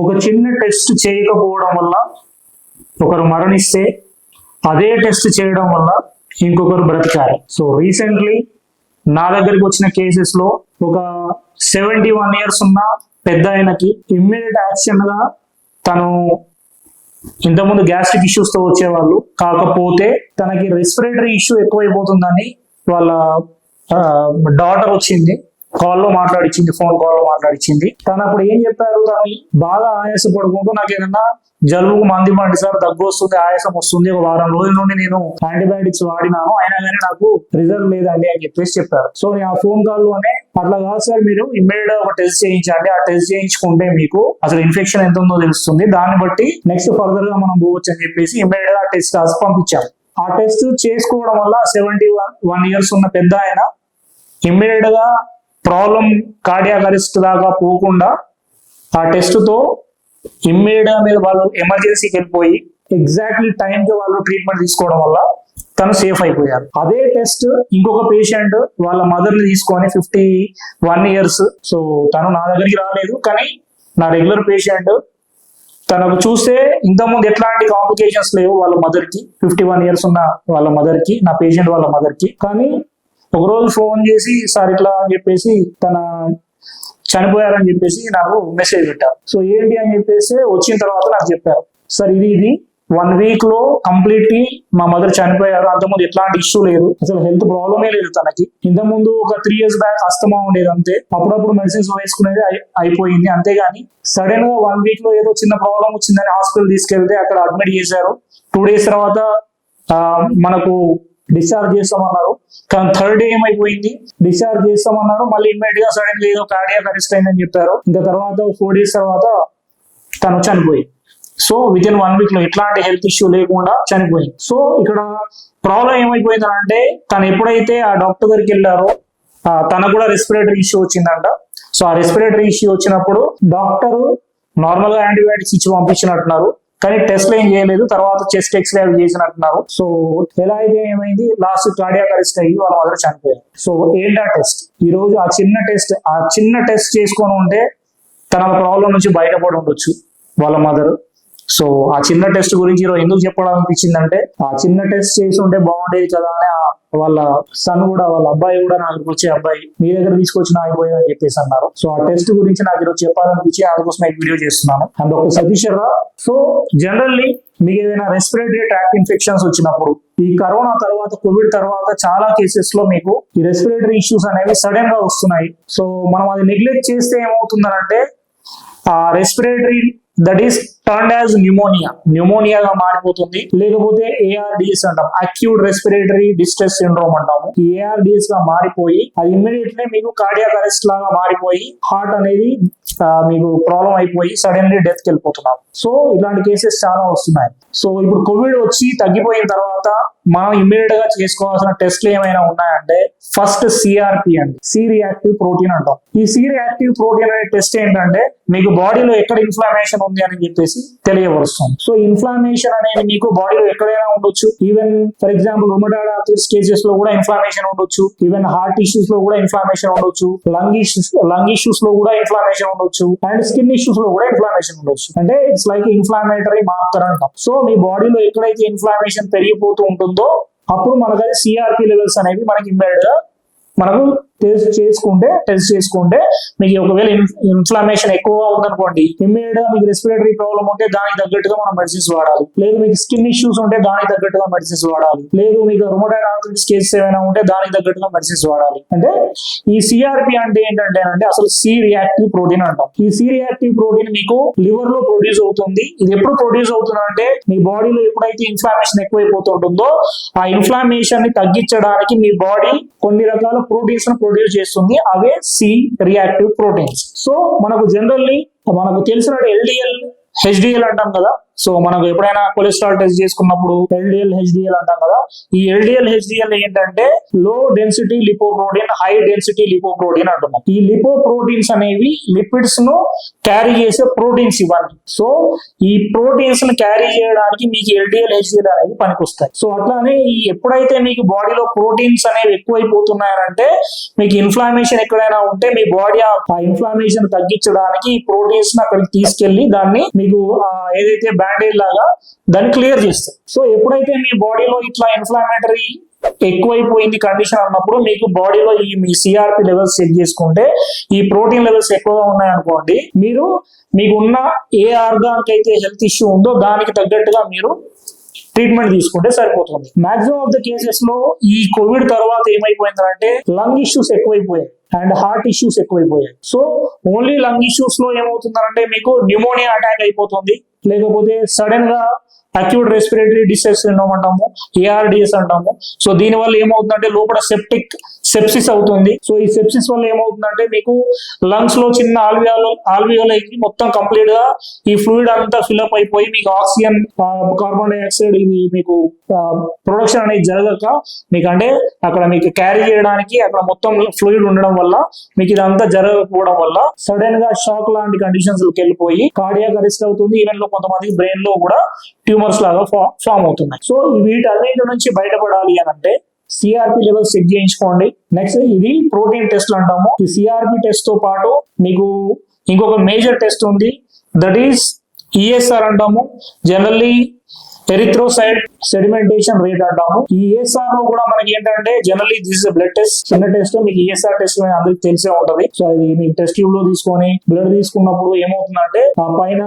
ఒక చిన్న టెస్ట్ చేయకపోవడం వల్ల ఒకరు మరణిస్తే అదే టెస్ట్ చేయడం వల్ల ఇంకొకరు బ్రతికారు. సో రీసెంట్లీ నా దగ్గరికి వచ్చిన కేసెస్లో ఒక సెవెంటీ వన్ ఇయర్స్ ఉన్న పెద్ద ఆయనకి ఇమ్మీడియట్ యాక్షన్గా తను ఇంతకుముందు గ్యాస్ట్రిక్ ఇష్యూస్తో వచ్చేవాళ్ళు. కాకపోతే తనకి రెస్పిరేటరీ ఇష్యూ ఎక్కువైపోతుందని వాళ్ళ డాటర్ వచ్చింది. కాల్లో మాట్లాడిచ్చింది ఫోన్ కాల్లో మాట్లాడిచ్చింది. తను అప్పుడు ఏం చెప్పారు? తను బాగా ఆయాస పడుకుంటూ నాకు ఏదన్నా జలుబుకు మంది పండి సార్ దగ్గు వస్తుంది ఆయాసం వస్తుంది ఒక వారం రోజుల నుండి నేను యాంటీబయాటిక్స్ వాడినాను అయినా కానీ నాకు రిజల్ట్ లేదండి అని చెప్పేసి చెప్పారు. సో నేను ఆ ఫోన్ కాల్లోనే అట్లా కాదు సార్ మీరు ఇమ్మీడియట్గా ఒక టెస్ట్ చేయించండి. ఆ టెస్ట్ చేయించుకుంటే మీకు అసలు ఇన్ఫెక్షన్ ఎంత ఉందో తెలుస్తుంది. దాన్ని బట్టి నెక్స్ట్ ఫర్దర్గా మనం పోవచ్చు అని చెప్పేసి ఇమ్మీడియట్గా టెస్ట్ రాసి పంపించాం ఆ టెస్ట్ చేసుకోవడం వల్ల సెవెంటీ వన్ వన్ ఇయర్స్ ఉన్న పెద్ద ఆయన ఇమ్మీడియట్గా ప్రాబ్లం కార్డియాక్ అరెస్ట్ దాకా పోకుండా ఆ టెస్ట్తో ఇమ్మీడియట్ మీద వాళ్ళు ఎమర్జెన్సీకి వెళ్ళిపోయి ఎగ్జాక్ట్లీ టైంకి వాళ్ళు ట్రీట్మెంట్ తీసుకోవడం వల్ల తను సేఫ్ అయిపోయారు. అదే టెస్ట్ ఇంకొక పేషెంట్ వాళ్ళ మదర్ని తీసుకొని ఫిఫ్టీ వన్ ఇయర్స్ సో తను నా దగ్గరికి రాలేదు. కానీ నా రెగ్యులర్ పేషెంట్ తనకు చూస్తే ఇంతకుముందు ఎట్లాంటి కాంప్లికేషన్స్ లేవు వాళ్ళ మదర్కి. ఫిఫ్టీ వన్ ఇయర్స్ ఉన్న వాళ్ళ మదర్కి నా పేషెంట్ వాళ్ళ మదర్కి. కానీ ఒకరోజు ఫోన్ చేసి సార్ ఇట్లా అని చెప్పేసి తన చనిపోయారని చెప్పేసి నాకు మెసేజ్ పెట్టారు. సో ఏంటి అని చెప్పేసి వచ్చిన తర్వాత నాకు చెప్పారు. సార్ ఇది ఇది వన్ వీక్లో కంప్లీట్లీ మా మదర్ చనిపోయారు. అంతకుముందు ఎట్లాంటి ఇష్యూ లేదు. అసలు హెల్త్ ప్రాబ్లమే లేదు తనకి. ఇంతకుముందు ఒక త్రీ ఇయర్స్ బ్యాక్ అస్తమా ఉండేది అంతే. అప్పుడప్పుడు మెడిసిన్స్ వేసుకునేది అయిపోయింది. అంతేగాని సడన్గా వన్ వీక్లో ఏదో చిన్న ప్రాబ్లం వచ్చిందని హాస్పిటల్ తీసుకెళ్తే అక్కడ అడ్మిట్ చేశారు. టూ డేస్ తర్వాత మనకు డిశ్చార్జ్ చేస్తామన్నారు. కానీ థర్డ్ డే ఏమైపోయింది? డిశ్చార్జ్ చేస్తామన్నారు. మళ్ళీ ఇమ్మీడియట్గా సడన్ ఏదో కార్డియాక్ అరెస్ట్ అయిందని చెప్పారు. ఇంకా తర్వాత ఫోర్ డేస్ తర్వాత తను చనిపోయింది. సో విత్ ఇన్ వన్ వీక్లో ఎట్లాంటి హెల్త్ ఇష్యూ లేకుండా చనిపోయింది. సో ఇక్కడ ప్రాబ్లం ఏమైపోయింది అంటే తను ఎప్పుడైతే ఆ డాక్టర్ దగ్గరికి వెళ్ళారో తనకు కూడా రెస్పిరేటరీ ఇష్యూ వచ్చిందంట. సో ఆ రెస్పిరేటరీ ఇష్యూ వచ్చినప్పుడు డాక్టర్ నార్మల్గా యాంటీబయాటిక్స్ ఇచ్చి పంపించినట్టున్నారు. కానీ టెస్ట్ ఏం చేయలేదు తర్వాత చెస్ట్ ఎక్స్రే అవి చేసినట్టున్నారు. సో ఎలా అయితే ఏమైంది లాస్ట్ కార్డియాక్ అరెస్ట్ అయ్యి వాళ్ళ మదర్ చనిపోయారు. సో ఏంటా టెస్ట్? ఈ రోజు ఆ చిన్న టెస్ట్ ఆ చిన్న టెస్ట్ చేసుకొని ఉంటే తన ప్రాబ్లం నుంచి బయటపడి ఉండొచ్చు వాళ్ళ మదర్. సో ఆ చిన్న టెస్ట్ గురించి ఈరోజు ఎందుకు చెప్పాలనిపించిందంటే ఆ చిన్న టెస్ట్ చేసి ఉంటే బాగుండేది కదా అని వాళ్ళ సన్ కూడా వాళ్ళ అబ్బాయి కూడా నా దగ్గరకు వచ్చే అబ్బాయి మీ దగ్గర తీసుకొచ్చి ఆగిపోయింది అని చెప్పేసి అన్నారు. సో ఆ టెస్ట్ గురించి నాకు ఈరోజు చెప్పాలనిపించి అందుకోసం ఈ వీడియో చేస్తున్నాను. అండ్ ఒక సతీష్ సో జనరల్లీ మీకు ఏదైనా రెస్పిరేటరీ ట్రాక్ ఇన్ఫెక్షన్స్ వచ్చినప్పుడు ఈ కరోనా తర్వాత కోవిడ్ తర్వాత చాలా కేసెస్లో మీకు ఈ రెస్పిరేటరీ ఇష్యూస్ అనేవి సడన్గా వస్తున్నాయి. సో మనం అది నెగ్లెక్ట్ చేస్తే ఏమవుతుందనంటే ఆ respiratory that is turn as pneumonia న్యూమోనియాగా మారిపోతుంది. లేకపోతే ఏఆర్డిఎస్ అంటాం. అక్యూట్ రెస్పిరేటరీ డిస్ట్రెస్ సిండ్రోమ్ అంటాము. ఏఆర్డిఎస్గా మారిపోయి అది ఇమ్మీడియట్లీ మీకు కార్డియాక్ అరెస్ట్ లాగా మారిపోయి హార్ట్ అనేది మీకు ప్రాబ్లం అయిపోయి సడన్లీ డెత్కి వెళ్ళిపోతున్నారు సో ఇలాంటి కేసెస్ చాలా వస్తున్నాయి. సో ఇప్పుడు కోవిడ్ వచ్చి తగ్గిపోయిన తర్వాత మనం ఇమ్మీడియట్గా చేసుకోవాల్సిన టెస్ట్లు ఏమైనా ఉన్నాయంటే ఫస్ట్ సిఆర్పి అండి. సి రియాక్టివ్ ప్రోటీన్ అంటాం. ఈ సి రియాక్టివ్ ప్రోటీన్ అనే టెస్ట్ ఏంటంటే మీకు బాడీలో ఎక్కడ ఇన్ఫ్లమేషన్ ఉంది అని చెప్పేసి తెలియపరుస్తుంది. సో ఇన్ఫ్లమేషన్ అనేది మీకు బాడీలో ఎక్కడైనా ఉండొచ్చు. Even for example rheumatoid arthritis కేసెస్లో కూడా ఇన్ఫ్లమేషన్ ఉండొచ్చు. ఈవెన్ హార్ట్ ఇష్యూస్లో కూడా ఇన్ఫ్లమేషన్ ఉండొచ్చు. లంగ్ ఇష్యూస్ లంగ్ ఇష్యూస్లో కూడా ఇన్ఫ్లమేషన్ ఉండొచ్చు. అండ్ స్కిన్ ఇష్యూస్లో కూడా ఇన్ఫ్లామేషన్ ఉండొచ్చు. అంటే ఇట్స్ లైక్ ఇన్ఫ్లామేటరీ మార్కర్ అంటాం. సో మీ బాడీలో ఎక్కడైతే ఇన్ఫ్లామేషన్ పెరిగిపోతూ ఉంటుందో అప్పుడు మనకు అది సిఆర్పి లెవెల్స్ అనేవి మనకి ఇమ్మీడియట్గా మనకు టెస్ట్ చేసుకుంటే టెస్ట్ చేసుకుంటే మీకు ఒకవేళ ఇన్ఫ్లమేషన్ ఎక్కువగా ఉందనుకోండి ఇమ్మీడియట్గా మీకు రెస్పిరేటరీ ప్రాబ్లం ఉంటే దానికి తగ్గట్టుగా మనం మెడిసిన్స్ వాడాలి. లేదు మీకు స్కిన్ ఇష్యూస్ ఉంటే దానికి తగ్గట్టుగా మెడిసిన్స్ వాడాలి. లేదు మీకు రొమోటైడ్ ఆర్థరైటిస్ కేసెస్ ఏమైనా ఉంటే దానికి తగ్గట్టుగా మెడిసిన్స్ వాడాలి. అంటే ఈ సిఆర్పి అంటే ఏంటంటే అంటే అసలు సి రియాక్టివ్ ప్రోటీన్ అంటాం. ఈ సి రియాక్టివ్ ప్రోటీన్ మీకు లివర్లో ప్రొడ్యూస్ అవుతుంది. ఇది ఎప్పుడు ప్రొడ్యూస్ అవుతుంది అంటే మీ బాడీలో ఎప్పుడైతే ఇన్ఫ్లామేషన్ ఎక్కువైపోతుంటుందో ఆ ఇన్ఫ్లామేషన్ని తగ్గించడానికి మీ బాడీ కొన్ని రకాల ప్రోటీన్స్ ప్రొడ్యూస్ చేస్తుంది అవే సి రియాక్టివ్ ప్రోటీన్స్ సో మనకు జనరల్లీ మనకు తెలిసిన ఎల్డిఎల్ హెచ్డిఎల్ అంటాం కదా సో మనకు ఎప్పుడైనా కొలెస్ట్రాల్ టెస్ట్ చేసుకున్నప్పుడు ఎల్డిఎల్ హెచ్డిఎల్ అంటాం కదా ఈ ఎల్డిఎల్ హెచ్డిఎల్ ఏంటంటే low density lipoprotein high density lipoprotein అంటున్నాం. ఈ లిపోప్రోటీన్స్ అనేవి లిపిడ్స్ను క్యారీ చేసే ప్రోటీన్స్ ఇవన్నీ సో ఈ ప్రోటీన్స్ను క్యారీ చేయడానికి మీకు ఎల్డిఎల్ హెచ్డిఎల్ అనేవి పనికొస్తాయి. సో అట్లానే ఈ ఎప్పుడైతే మీకు బాడీలో ప్రోటీన్స్ అనేవి ఎక్కువైపోతున్నాయంటే మీకు ఇన్ఫ్లామేషన్ ఎక్కడైనా ఉంటే మీ బాడీ ఆ ఇన్ఫ్లామేషన్ తగ్గించడానికి ఈ ప్రోటీన్స్ని అక్కడికి తీసుకెళ్ళి దాన్ని మీకు ఏదైతే బ్యాండేజ్ లాగా దాన్ని క్లియర్ చేస్తాయి. సో ఎప్పుడైతే మీ బాడీలో ఇట్లా ఇన్ఫ్లామేటరీ ఎక్కువైపోయింది కండిషన్ అన్నప్పుడు మీకు బాడీలో ఈ మీ సిఆర్పి లెవెల్స్ చెక్ చేసుకుంటే ఈ ప్రోటీన్ లెవెల్స్ ఎక్కువగా ఉన్నాయనుకోండి మీరు మీకు ఉన్న ఏ ఆర్గాన్కి అయితే హెల్త్ ఇష్యూ ఉందో దానికి తగ్గట్టుగా మీరు ట్రీట్మెంట్ తీసుకుంటే సరిపోతుంది. మాక్సిమం ఆఫ్ ద కేసెస్లో ఈ కోవిడ్ తర్వాత ఏమైపోయిందంటే లంగ్ ఇష్యూస్ ఎక్కువైపోయాయి అండ్ హార్ట్ ఇష్యూస్ ఎక్కువైపోయాయి. సో ఓన్లీ లంగ్ ఇష్యూస్లో ఏమవుతుందంటే మీకు న్యూమోనియా అటాక్ అయిపోతుంది. లేకపోతే సడన్గా అక్యూట్ రెస్పిరేటరీ డిసీజ్ సిండ్రోమ్ అంటాము ఏఆర్డిఎస్ అంటాము. సో దీని వల్ల ఏమవుతుందంటే లోపల సెప్టిక్ సెప్సిస్ అవుతుంది. సో ఈ సెప్సిస్ వల్ల ఏమవుతుందంటే మీకు లంగ్స్లో చిన్న ఆల్వియాలో ఆల్వియోలకి మొత్తం కంప్లీట్గా ఈ ఫ్లూయిడ్ అంతా ఫిల్అప్ అయిపోయి మీకు ఆక్సిజన్ కార్బన్ డైఆక్సైడ్ ఇవి మీకు ప్రొడక్షన్ అనేది జరగక మీకు అంటే అక్కడ మీకు క్యారీ చేయడానికి అక్కడ మొత్తం ఫ్లూయిడ్ ఉండడం వల్ల మీకు ఇదంతా జరగకపోవడం వల్ల సడన్గా షాక్ లాంటి కండిషన్స్ వెళ్ళిపోయి కార్డియాక్ అరెస్ట్ అవుతుంది. ఈవెన్లో కొంతమంది బ్రెయిన్లో కూడా ట్యూమర్స్ లాగా ఫామ్ అవుతున్నాయి. సో వీటన్నిటి నుంచి బయటపడాలి అని అంటే సిఆర్పి లెవెల్స్ చెక్ చేయించుకోండి. నెక్స్ట్ ఇది ప్రోటీన్ టెస్ట్ అంటాము. ఈ సిఆర్పి టెస్ట్తో పాటు మీకు ఇంకొక మేజర్ టెస్ట్ ఉంది. దట్ ఈస్ ఈఎస్ఆర్ అంటాము. జనరల్లీ ఎరిథ్రోసైడ్ సెడిమెంటేషన్ రేట్ అంటాము. ఈ ఈఎస్ఆర్లో కూడా మనకి ఏంటంటే జనరల్లీ దిస్ బ్లడ్ టెస్ట్ చిన్న టెస్ట్ మీకు ఈఎస్ఆర్ టెస్ట్ అందరికి తెలిసే ఉంటది. సో ఇది మీకు టెస్ట్ ట్యూబ్లో తీసుకొని బ్లడ్ తీసుకున్నప్పుడు ఏమవుతుందంటే ఆ పైన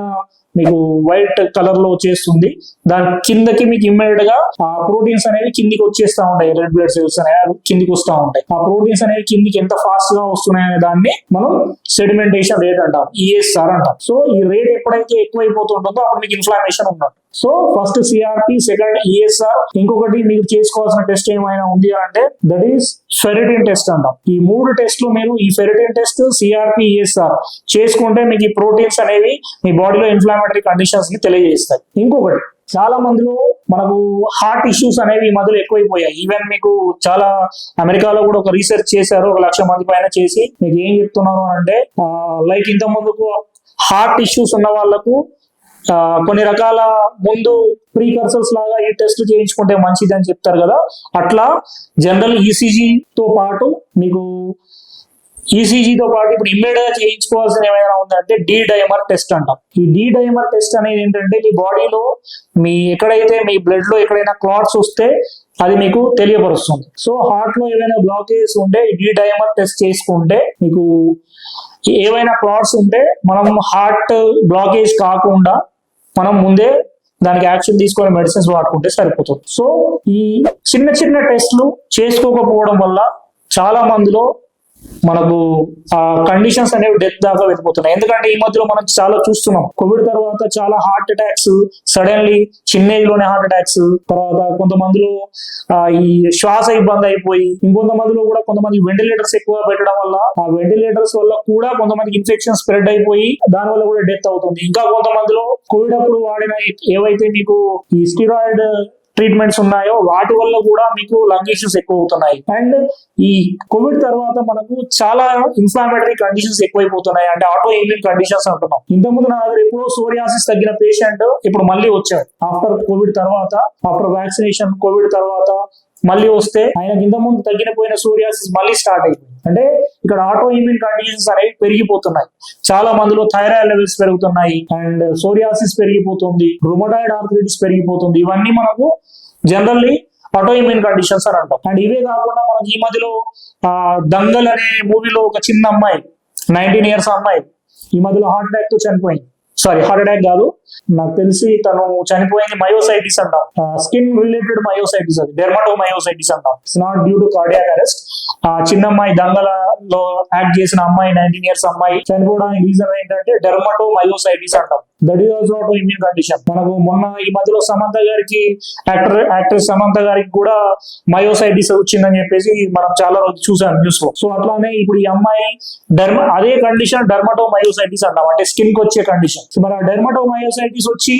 మీకు వైట్ కలర్లో వచ్చేస్తుంది. దాని కిందకి మీకు ఇమ్మీడియట్గా ఆ ప్రోటీన్స్ అనేవి కిందికి వచ్చేస్తా ఉంటాయి. రెడ్ బ్లడ్ సెల్స్ అనేవి కిందికి వస్తా ఉంటాయి. ఆ ప్రోటీన్స్ అనేవి కిందికి ఎంత ఫాస్ట్గా వస్తున్నాయి అనే దాన్ని మనం సెడిమెంటేషన్ రేట్ అంటాం. ఈఎస్ఆర్ అంటాం. సో ఈ రేట్ ఎప్పుడైతే ఎక్కువైపోతుంటుందో అప్పుడు మీకు ఇన్ఫ్లామేషన్ ఉన్నట్టు. So first CRP second ESR ఇంకొకటి మీరు చేసుకోవాల్సిన టెస్ట్ ఏమైనా ఉంది అంటే దట్ ఈస్ ఫెరిటిన్ టెస్ట్ అంటాం. ఈ మూడు టెస్ట్లు మీరు ఈ ఫెరిటిన్ టెస్ట్ సిఆర్పి ఈఎస్ఆర్ చేసుకుంటే మీకు ఈ ప్రోటీన్స్ అనేవి మీ బాడీలో ఇన్ఫ్లామేటరీ కండిషన్స్ని తెలియజేస్తాయి. ఇంకొకటి చాలా మందిలో మనకు హార్ట్ ఇష్యూస్ అనేవి ఈ మధ్యలో ఎక్కువైపోయాయి. ఈవెన్ మీకు చాలా అమెరికాలో కూడా ఒక రీసెర్చ్ చేశారు ఒక లక్ష మంది పైన చేసి మీకు ఏం చెప్తున్నారు అని అంటే లైక్ ఇంత ముందుకు హార్ట్ ఇష్యూస్ ఉన్న వాళ్ళకు కొన్ని రకాల ముందు ప్రీకర్సర్స్ లాగా ఈ టెస్ట్ చేయించుకుంటే మంచిది అని చెప్తారు కదా. అట్లా జనరల్ ఈసీజీతో పాటు మీకు ECG తో పాటు ఇప్పుడు ఇమ్మీడియట్గా చేయించుకోవాల్సిన ఏమైనా ఉందంటే డి డైమర్ టెస్ట్ అంటాం. ఈ డి డైమర్ టెస్ట్ అనేది ఏంటంటే మీ బాడీలో మీ ఎక్కడైతే మీ బ్లడ్లో ఎక్కడైనా క్లాట్స్ వస్తే అది మీకు తెలియపరుస్తుంది. సో హార్ట్లో ఏదైనా బ్లాకేజ్ ఉంటే డి డైమర్ టెస్ట్ చేసుకుంటే మీకు ఏవైనా క్లాట్స్ ఉంటే మనం హార్ట్ బ్లాకేజ్ కాకుండా మనం ముందే దానికి యాక్షన్ తీసుకునే మెడిసిన్స్ వాడుకుంటే సరిపోతుంది. సో ఈ చిన్న చిన్న టెస్ట్లు చేసుకోకపోవడం వల్ల చాలా మందిలో మనకు ఆ కండిషన్స్ అనేవి డెత్ దాకా వెళ్ళిపోతున్నాయి. ఎందుకంటే ఈ మధ్యలో మనం చాలా చూస్తున్నాం. కోవిడ్ తర్వాత చాలా హార్ట్ అటాక్స్ సడన్లీ చిన్న ఏజ్లోనే హార్ట్ అటాక్స్ తర్వాత కొంతమందిలో ఆ, ఈ శ్వాస ఇబ్బంది అయిపోయి ఇంకొంతమందిలో కూడా కొంతమంది వెంటిలేటర్స్ ఎక్కువ పెట్టడం వల్ల ఆ వెంటిలేటర్స్ వల్ల కూడా కొంతమందికి ఇన్ఫెక్షన్ స్ప్రెడ్ అయిపోయి దాని వల్ల కూడా డెత్ అవుతుంది. ఇంకా కొంతమందిలో కోవిడ్ అప్పుడు వాడిన ఏవైతే మీకు ఈ స్టిరాయిడ్ ట్రీట్మెంట్స్ ఉన్నాయో వాటి వల్ల కూడా మీకు లంగ్ ఇష్యూస్ ఎక్కువ అవుతున్నాయి అండ్ ఈ కోవిడ్ తర్వాత మనకు చాలా ఇన్ఫ్లామేటరీ కండిషన్స్ ఎక్కువైపోతున్నాయి. అంటే ఆటో ఇమ్యూన్ కండిషన్స్ అంటున్నాం. ఇంతకుముందు నా దగ్గర ఎప్పుడో సోరియాసిస్ తగ్గిన పేషెంట్ ఇప్పుడు మళ్ళీ వచ్చాడు. ఆఫ్టర్ కోవిడ్ తర్వాత ఆఫ్టర్ వ్యాక్సినేషన్ కోవిడ్ తర్వాత మళ్ళీ వస్తే ఆయన ఇంత ముందు తగ్గినపోయిన సోరియాసిస్ మళ్ళీ స్టార్ట్ అయిపోయింది. అంటే ఇక్కడ ఆటో ఇమ్యూన్ కండిషన్స్ అనేవి పెరిగిపోతున్నాయి. చాలా మందిలో థైరాయిడ్ లెవెల్స్ పెరుగుతున్నాయి. అండ్ సోరియాసిస్ పెరిగిపోతుంది. రుమటాయిడ్ ఆర్థరైటిస్ పెరిగిపోతుంది. ఇవన్నీ మనకు జనరల్లీ ఆటో ఇమ్యూన్ కండిషన్స్ అని అంటాం. అండ్ ఇవే కాకుండా మనకి ఈ మధ్యలో ఆ దంగల్ అనే మూవీలో ఒక చిన్న అమ్మాయి నైన్టీన్ ఇయర్స్ అమ్మాయి ఈ మధ్యలో హార్ట్ అటాక్తో చనిపోయింది. సారీ హార్ట్ అటాక్ కాదు. నాకు తెలిసి తను చనిపోయింది మయోసైటిస్ అంటాం. స్కిన్ రిలేటెడ్ మయోసైటిస్ అది డెర్మటో మయోసైటిస్ అంటాం. It's not due to cardiac arrest ఆ చిన్న అమ్మాయి దంగలలో యాక్ట్ చేసిన అమ్మాయి నైన్టీన్ ఇయర్స్ అమ్మాయి చనిపోవడానికి రీజన్ ఏంటంటే డెర్మటో మయోసైటిస్ అంటాం. That is also autoimmune condition మనకు మొన్న ఈ మధ్యలో సమంత గారికి యాక్టర్ యాక్ట్రెస్ సమంత గారికి కూడా మయోసైటిస్ వచ్చిందని చెప్పేసి మనం చాలా రోజు చూసాం న్యూస్లో. సో అట్లానే ఇప్పుడు ఈ అమ్మాయి డర్మ అదే కండిషన్ డెర్మటో మయోసైటిస్ అంటాం. అంటే స్కిన్కి వచ్చే కండిషన్ సో మరి ఆ డెర్మటో మయోసైటిస్ వచ్చి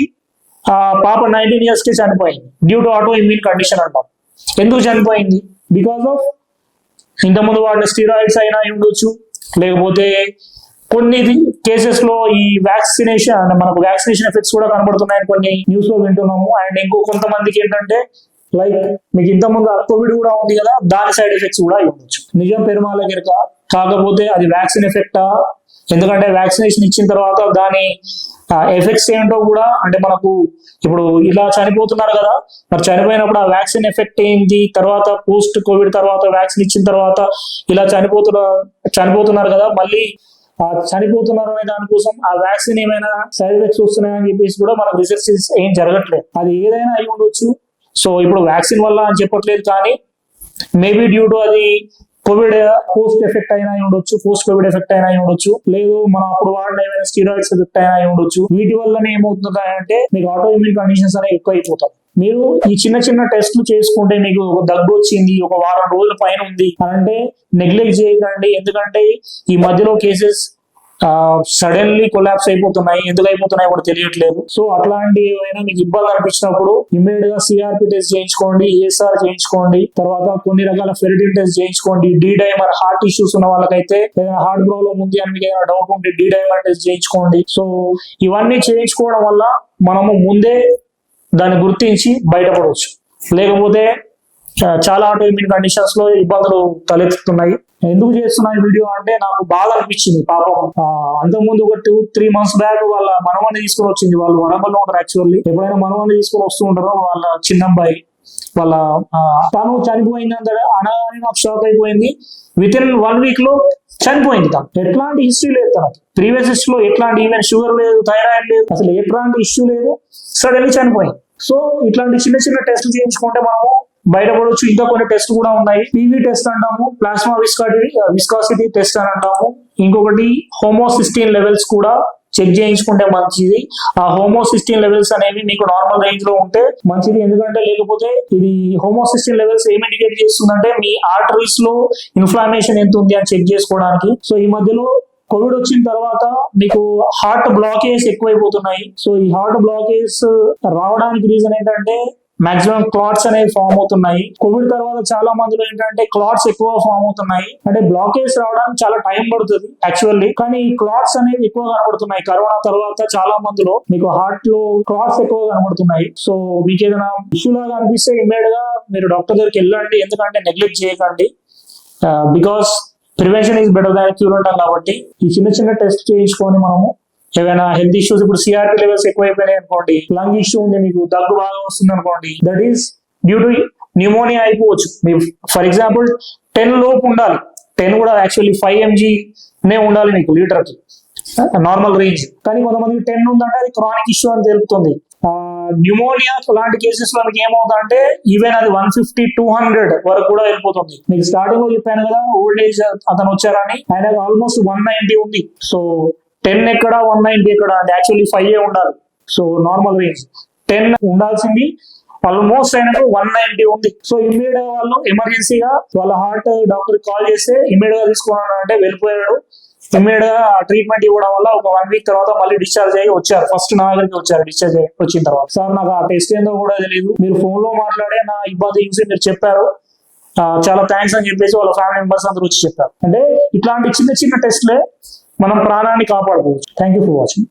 ఆ పాప నైన్టీన్ ఇయర్స్కి చనిపోయింది. Due to autoimmune condition అంటాం. ఎందుకు చనిపోయింది? బికాస్ ఆఫ్ ఇంతకుముందు వాడిన స్టీరాయిడ్స్ అయినా ఉండొచ్చు. లేకపోతే కొన్ని కేసెస్లో ఈ వ్యాక్సినేషన్ అంటే మనకు వ్యాక్సినేషన్ ఎఫెక్ట్స్ కూడా కనబడుతున్నాయని కొన్ని న్యూస్లో వింటున్నాము. అండ్ ఇంకో కొంతమందికి ఏంటంటే లైక్ మీకు ఇంతకుముందు కోవిడ్ కూడా ఉంది కదా దాని సైడ్ ఎఫెక్ట్స్ కూడా ఇవ్వచ్చు ఉండొచ్చు. నిజం పెరుమాల గిరక కాకపోతే అది వ్యాక్సిన్ ఎఫెక్టా ఎందుకంటే వ్యాక్సినేషన్ ఇచ్చిన తర్వాత దాని ఎఫెక్ట్స్ ఏంటో కూడా అంటే మనకు ఇప్పుడు ఇలా చనిపోతున్నారు కదా మరి చనిపోయినప్పుడు ఆ వ్యాక్సిన్ ఎఫెక్ట్ ఏంటి? తర్వాత పోస్ట్ కోవిడ్ తర్వాత వ్యాక్సిన్ ఇచ్చిన తర్వాత ఇలా చనిపోతున్న చనిపోతున్నారు కదా మళ్ళీ చనిపోతున్నారు అనే దానికోసం ఆ వ్యాక్సిన్ ఏమైనా సైడ్ ఎఫెక్ట్స్ వస్తున్నాయని చెప్పేసి కూడా మనకు రీసెర్చ్ ఏం జరగట్లేదు. అది ఏదైనా అయి ఉండొచ్చు. సో ఇప్పుడు వ్యాక్సిన్ వల్ల అని చెప్పట్లేదు కానీ మేబీ డ్యూ టు అది కోవిడ్ పోస్ట్ ఎఫెక్ట్ అయినా అయి ఉండొచ్చు పోస్ట్ కోవిడ్ ఎఫెక్ట్ అయినా అయి ఉండొచ్చు. లేదు మనం అప్పుడు వాడిన ఏమైనా స్టీరాయిడ్స్ ఎఫెక్ట్ అయినా అయి ఉండొచ్చు. వీటి వల్లనే ఏమవుతుంది అంటే మీకు ఆటో ఇమ్యూన్ కండిషన్స్ అనేవి ఎక్కువ అయిపోతాయి మీరు ఈ చిన్న చిన్న టెస్ట్లు చేసుకుంటే మీకు ఒక దగ్గు వచ్చింది ఒక వారం రోజుల పైన ఉంది అంటే నెగ్లెక్ట్ చేయకండి. ఎందుకంటే ఈ మధ్యలో కేసెస్ సడన్లీ కొలాప్స్ అయిపోతున్నాయి. ఎందుకు అయిపోతున్నాయి కూడా తెలియట్లేదు. సో అట్లాంటి ఏమైనా మీకు ఇబ్బంది అనిపించినప్పుడు ఇమ్మీడియట్గా సిఆర్పి టెస్ట్ చేయించుకోండి ఏఎస్ఆర్ చేయించుకోండి. తర్వాత కొన్ని రకాల ఫెరిటిన్ టెస్ట్ చేయించుకోండి. డి డైమర్ హార్ట్ ఇష్యూస్ ఉన్న వాళ్ళకైతే ఏదైనా హార్ట్ ప్రాబ్లం ఉంది అని మీకు ఏదైనా డౌట్ ఉంటే డి డైమర్ టెస్ట్ చేయించుకోండి. సో ఇవన్నీ చేయించుకోవడం వల్ల మనము ముందే దాన్ని గుర్తించి బయటపడవచ్చు. లేకపోతే చాలా ఆటో ఇమ్యూన్ కండిషన్స్లో ఇబ్బందులు తలెత్తుతున్నాయి. ఎందుకు చేస్తున్నా ఈ వీడియో అంటే నాకు బాగా అనిపించింది పాపం. అంతకుముందు ఒక టూ త్రీ మంత్స్ బ్యాక్ వాళ్ళ మనవాన్ని తీసుకొని వచ్చింది వాళ్ళు వరంగల్లో ఉంటారు యాక్చువల్లీ ఎప్పుడైనా మనవాన్ని తీసుకొని వస్తూ ఉంటారో వాళ్ళ చిన్న అబ్బాయి వాళ్ళ ఆ, తను చనిపోయింది అనా అనగానే నాకు షాక్ అయిపోయింది. విత్ ఇన్ వన్ వీక్లో చనిపోయింది తను. ఎట్లాంటి హిస్టరీ లేదు తనకి. ప్రీవియస్ హిస్టరీ లో ఎట్లాంటి ఈవెన్ షుగర్ లేదు థైరాయిడ్ లేదు అసలు ఎట్లాంటి ఇష్యూ లేదు. సడన్లీ చనిపోయింది. సో ఇట్లాంటి చిన్న చిన్న టెస్ట్లు చేయించుకుంటే మనము బయటపడవచ్చు ఇంకా కొన్ని టెస్ట్ కూడా ఉన్నాయి. పీవీ టెస్ట్ అంటాము ప్లాస్మా విస్కాసిటీ విస్కాసిటీ టెస్ట్ అని అంటాము. ఇంకొకటి హోమోసిస్టీన్ లెవెల్స్ కూడా చెక్ చేయించుకుంటే మంచిది. ఆ హోమోసిస్టిన్ లెవెల్స్ అనేవి మీకు నార్మల్ రేంజ్లో ఉంటే మంచిది. ఎందుకంటే లేకపోతే ఇది హోమోసిస్టిన్ లెవెల్స్ ఏం ఇండికేట్ చేస్తుందంటే మీ ఆర్టరీస్లో ఇన్ఫ్లామేషన్ ఎంత ఉంది అని చెక్ చేసుకోవడానికి. సో ఈ మధ్యలో కోవిడ్ వచ్చిన తర్వాత మీకు హార్ట్ బ్లాకేజ్ ఎక్కువైపోతున్నాయి. సో ఈ హార్ట్ బ్లాకేజ్ రావడానికి రీజన్ ఏంటంటే మాక్సిమం క్లాట్స్ అనేవి ఫామ్ అవుతున్నాయి. కోవిడ్ తర్వాత చాలా మందిలో ఏంటంటే క్లాట్స్ ఎక్కువ ఫామ్ అవుతున్నాయి. అంటే బ్లాకేజ్ రావడానికి చాలా టైం పడుతుంది యాక్చువల్లీ కానీ క్లాట్స్ అనేవి ఎక్కువ కనబడుతున్నాయి. కరోనా తర్వాత చాలా మందిలో మీకు హార్ట్లో క్లాట్స్ ఎక్కువ కనబడుతున్నాయి. సో మీకు ఏదైనా ఇష్యూ లాగా అనిపిస్తే ఇమ్మీడియట్గా మీరు డాక్టర్ దగ్గరికి వెళ్ళండి. ఎందుకంటే నెగ్లెక్ట్ చేయకండి. Because prevention is better than cure అంటాం కాబట్టి ఈ చిన్న చిన్న టెస్ట్ చేయించుకొని మనము ఏమైనా హెల్త్ ఇష్యూస్ ఇప్పుడు సిఆర్పి లెవెల్స్ ఎక్కువైపోయినాయి అనుకోండి లంగ్ ఇష్యూ ఉంది మీకు దగ్గు బాగా వస్తుంది అనుకోండి that is due to pneumonia అయిపోవచ్చు. మీ ఫర్ ఎగ్జాంపుల్ టెన్ లోపు ఉండాలి. టెన్ కూడా యాక్చువల్లీ ఫైవ్ ఎంజీ నే ఉండాలి మీకు లీటర్కి. నార్మల్ రేంజ్ కానీ కొంతమంది టెన్ ఉందంటే అది క్రానిక్ ఇష్యూ అని తెలుపుతుంది. న్యూమోనియా లాంటి కేసెస్లో మీకు ఏమవుతుందంటే ఈవెన్ అది వన్ ఫిఫ్టీ టూ హండ్రెడ్ వరకు కూడా వెళ్ళిపోతుంది. మీకు స్టార్టింగ్లో చెప్పాను కదా ఓల్డ్ ఏజ్ అతను వచ్చారని ఆయన ఆల్మోస్ట్ వన్ నైన్టీ ఉంది. సో టెన్ ఎక్కడ వన్ నైన్టీ ఎక్కడ? అంటే యాక్చువల్లీ ఫైవ్ ఏ ఉండాలి. సో నార్మల్ రేంజ్ టెన్ ఉండాల్సింది. ఆల్మోస్ట్ అయినట్టు వన్ నైన్టీ ఉంది. సో ఇమ్మీడియట్గా వాళ్ళు ఎమర్జెన్సీగా వాళ్ళ హార్ట్ డాక్టర్ కాల్ చేస్తే ఇమ్మీడియట్గా తీసుకున్నాడు అంటే వెళ్ళిపోయాడు. ఇమ్మీడియట్గా ట్రీట్మెంట్ ఇవ్వడం వల్ల ఒక వన్ వీక్ తర్వాత మళ్ళీ డిశ్చార్జ్ అయ్యి వచ్చారు. ఫస్ట్ నా దగ్గరికి వచ్చారు డిశ్చార్జ్ అయ్యి వచ్చిన తర్వాత. సార్ నాకు ఆ టెస్ట్ ఏందో కూడా తెలియదు మీరు ఫోన్లో మాట్లాడే నా ఇబ్బంది చూసి మీరు చెప్పారు. చాలా థ్యాంక్స్ అని చెప్పేసి వాళ్ళ ఫ్యామిలీ మెంబర్స్ అందరూ వచ్చి చెప్పారు. అంటే ఇట్లాంటి చిన్న చిన్న టెస్ట్లే మనం ప్రాణాన్ని కాపాడుకోవచ్చు. Thank you for watching